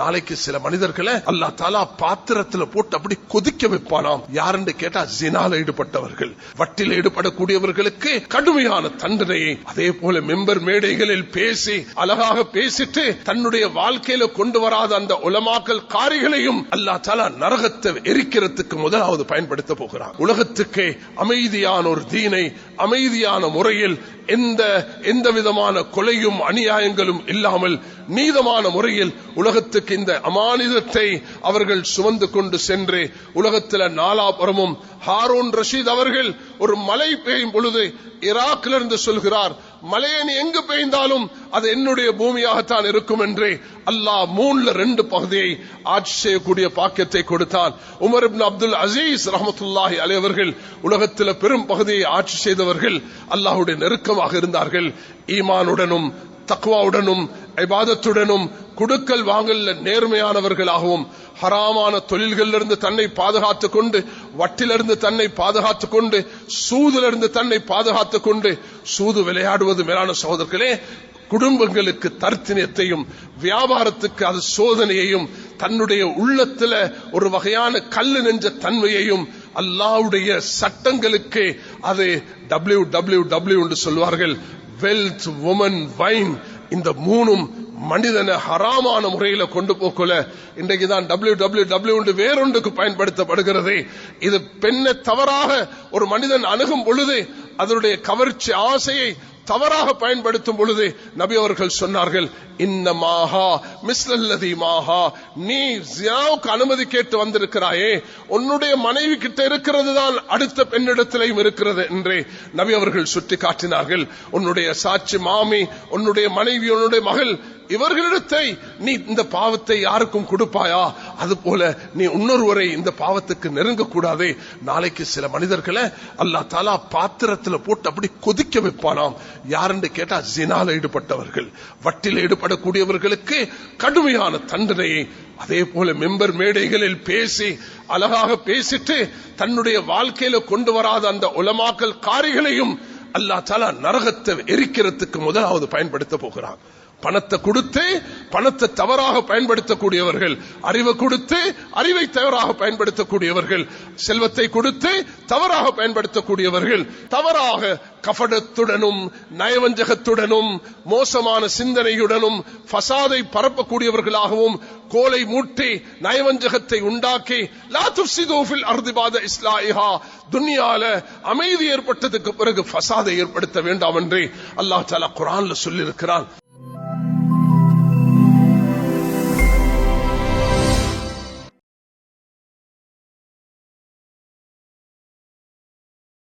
நாளைக்கு சில மனிதர்களை அல்லா தாலா பாத்திரத்துல போட்டு அப்படி கொதிக்க வைப்பானாம். யாருன்னு கேட்டா ஜினால ஈடுபட்டவர்கள். வட்டில ஈடுபடக்கூடியவர்களுக்கு கடுமையான தண்டனையை அதே போல மெம்பர் மேடைகளில் பேசி அழகாக பேசிட்டு தன்னுடைய வாழ்க்கையில கொண்டு வராத அந்த உலமாக்கல் காரிகளையும் அல்லா தாலா நரகத்தை எரிக்கிறதுக்கு முதலாவது பயன்படுத்த போகிறான். உலகத்துக்கே அமைதியான ஒரு தீனை அமைதியான முறையில் எந்த எந்த விதமான கொலையும் அநியாயங்களும் இல்லாமல் நீதமான முறையில் உலகத்துக்கு இந்த அமானிதத்தை அவர்கள் சுமந்து கொண்டு சென்று உலகத்தில் நாலாபுரமும் ஹாரூன் ரஷீத் அவர்கள் ஒரு மழை பெய்யும் பொழுது ஈராக்கில் இருந்து சொல்கிறார் மலையை நீ எங்கு பெய்ந்தாலும் அது என்னுடைய பூமியாகத்தான் இருக்கும் என்று அல்லாஹ் மூணுல ரெண்டு பகுதியை ஆட்சி செய்யக்கூடிய பாக்கியத்தை கொடுத்தான். உமர் இப்னு அப்துல் அசீஸ் ரஹமத்துல்லாஹி அலைவர்கள் உலகத்தில் பெரும் பகுதியை ஆட்சி செய்தவர்கள் அல்லாஹுடைய நெருக்கமாக இருந்தார்கள். ஈமானுடனும் தக்குவாவுடனும் ஐபாதத்துடனும் குடுக்கல் வாங்கல்ல நேர்மையானவர்களாகவும் ஹராமான தொழில்களிலிருந்து தன்னை பாதுகாத்துக் கொண்டு வட்டிலிருந்து தன்னை பாதுகாத்துக் கொண்டு சூதிலிருந்து தன்னை பாதுகாத்துக் கொண்டு சூது விளையாடுவது மேலான சகோதரர்களே குடும்பங்களுக்கு தர்த்தினியத்தையும் வியாபாரத்துக்கு அது சோதனையையும் தன்னுடைய உள்ளத்துல ஒரு வகையான கல்லு நெஞ்ச தன்மையையும் அல்லாவுடைய சட்டங்களுக்கு அது டபிள்யூ டபிள்யூ டபிள்யூ என்று சொல்வார்கள். வெல்த் உமன் வைன் இந்த மூணும் மனிதனை ஹராமான முறையில கொண்டு போக்கல இன்றைக்கு தான் டபிள்யூ டபிள்யூ டபிள்யூ வேறொன்றுக்கு பயன்படுத்தப்படுகிறது. இது பெண்ணை தவறாக ஒரு மனிதன் அணுகும் பொழுது அதனுடைய கவர்ச்சி ஆசையை தவறாக பயன்படுத்தும் பொழுது நபி அவர்கள் சொன்னார்கள் இன்ன மாஹா மிஸ்லல்லதி மாஹா நீ ஜியாவுக்கு அனுமதி கேட்டு வந்திருக்கிறாயே உன்னுடைய மனைவி கிட்ட இருக்கிறது தான் அடுத்த பெண்ணிடத்திலையும் இருக்கிறது என்றே நபி அவர்கள் சுட்டி காட்டினார்கள் உன்னுடைய சாட்சி மாமி உன்னுடைய மனைவி உன்னுடைய மகள் இவர்களிடத்தை நீ இந்த பாவத்தை யாருக்கும் கொடுப்பாயா? அது போல நீ இன்னொருவரை இந்த பாவத்துக்கு நெருங்க கூடாதே நாளைக்கு சில மனிதர்களை அல்லா தாலா பாத்திரத்துல போட்டு அப்படி கொதிக்க வைப்பானாம். யாருன்னு கேட்டா ஜினால ஈடுபட்டவர்கள். வட்டில் ஈடுபடக்கூடியவர்களுக்கு கடுமையான தண்டனையை அதே போல மெம்பர் மேடைகளில் பேசி அழகாக பேசிட்டு தன்னுடைய வாழ்க்கையில கொண்டு வராத அந்த உலமாக்கல் காரிகளையும் அல்லா தாலா நரகத்தை எரிக்கிறதுக்கு முதலாவது பயன்படுத்த போகிறான். பணத்தை கொடுத்து பணத்தை தவறாக பயன்படுத்தக்கூடியவர்கள் அறிவை கொடுத்து அறிவை தவறாக பயன்படுத்தக்கூடியவர்கள் செல்வத்தை கொடுத்து தவறாக பயன்படுத்தக்கூடியவர்கள் தவறாக கபடத்துடனும் நயவஞ்சகத்துடனும் மோசமான சிந்தனையுடனும் பசாதை பரப்பக்கூடியவர்களாகவும் கோலை மூட்டி நயவஞ்சகத்தை உண்டாக்கி லா துஃப்சிது ஃபில் அர்தி துன்யால அமைதி ஏற்பட்டதுக்கு பிறகு பசாதை ஏற்படுத்த வேண்டாம் என்று அல்லாஹ் தாலா குரான்ல சொல்லியிருக்கிறான்.